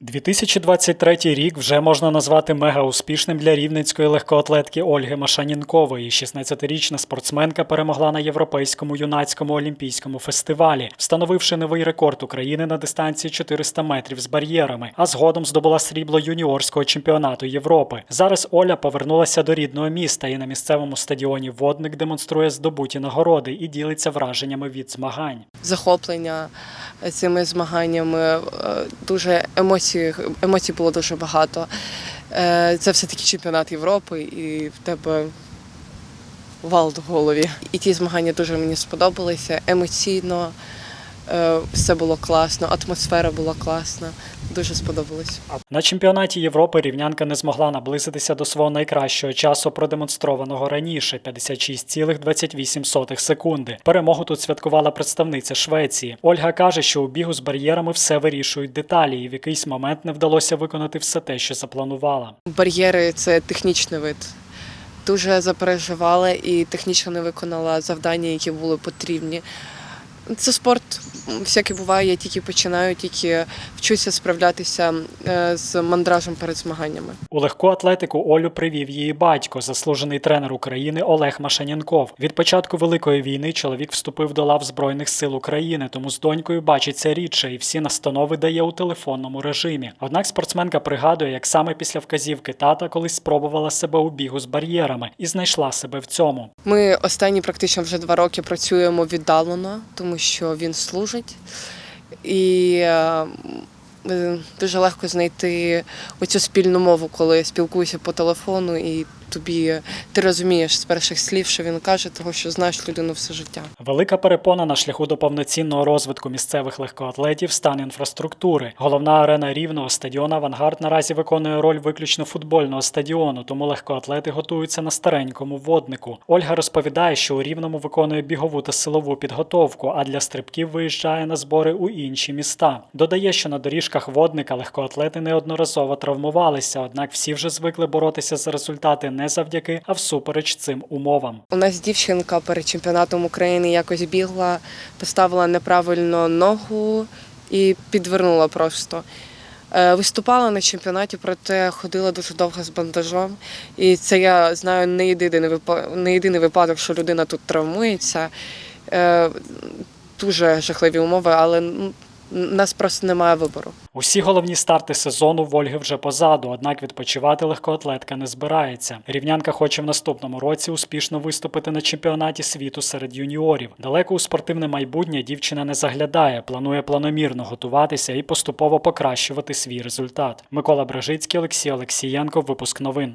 2023 рік вже можна назвати мега успішним для рівненської легкоатлетки Ольги Машанінкової. 16-річна спортсменка перемогла на європейському юнацькому олімпійському фестивалі, встановивши новий рекорд України на дистанції 400 метрів з бар'єрами, а згодом здобула срібло юніорського чемпіонату Європи. Зараз Оля повернулася до рідного міста і на місцевому стадіоні Водник демонструє здобуті нагороди і ділиться враженнями від змагань. захоплення цими змаганнями. е, Дуже емоцій, емоцій було дуже багато. Е, Це все-таки чемпіонат Європи, і в тебе вал в голові. І ті змагання дуже мені сподобалися. Емоційно все було класно, атмосфера була класна. Дуже сподобалось. На чемпіонаті Європи рівнянка не змогла наблизитися до свого найкращого часу, продемонстрованого раніше 56,28 секунди. Перемогу тут святкувала представниця Швеції. Ольга каже, що у бігу з бар'єрами все вирішують деталі, і в якийсь момент не вдалося виконати все те, що запланувала. Бар'єри це технічний вид. Дуже запереживала і технічно не виконала завдання, які були потрібні. Це спорт, всяке буває, я тільки починаю, тільки вчуся справлятися е, з мандражем перед змаганнями. У легку атлетику Олю привів її батько, заслужений тренер України Олег Машанянков. Від початку великої війни чоловік вступив до лав Збройних сил України, тому з донькою бачиться рідше і всі настанови дає у телефонному режимі. Однак спортсменка пригадує, як саме після вказівки тата колись спробувала себе у бігу з бар'єрами і знайшла себе в цьому. Ми останні практично вже два роки працюємо віддалено, тому що він служить. І е, е, дуже легко знайти оцю спільну мову, коли спілкуюся по телефону, і тобі ти розумієш з перших слів, що він каже, того що знаєш людину все життя. Велика перепона на шляху до повноцінного розвитку місцевих легкоатлетів стан інфраструктури. Головна арена рівного стадіон Авангард наразі виконує роль виключно футбольного стадіону, тому легкоатлети готуються на старенькому воднику. Ольга розповідає, що у рівному виконує бігову та силову підготовку, а для стрибків виїжджає на збори у інші міста. Додає, що на доріжках водника легкоатлети неодноразово травмувалися, однак всі вже звикли боротися за результати не завдяки, а всупереч цим умовам. У нас дівчинка перед чемпіонатом України якось бігла, поставила неправильно ногу і підвернула просто. Е, Виступала на чемпіонаті, проте ходила дуже довго з бандажом. І це я знаю не єдиний не єдиний випадок, що людина тут травмується. Е, Дуже жахливі умови, але нас просто немає вибору. Усі головні старти сезону в Ольги вже позаду, однак відпочивати легкоатлетка не збирається. Рівнянка хоче в наступному році успішно виступити на чемпіонаті світу серед юніорів. Далеко у спортивне майбутнє дівчина не заглядає, планує планомірно готуватися і поступово покращувати свій результат. Микола Бражицький, Олексій Олексієнко, випуск новин.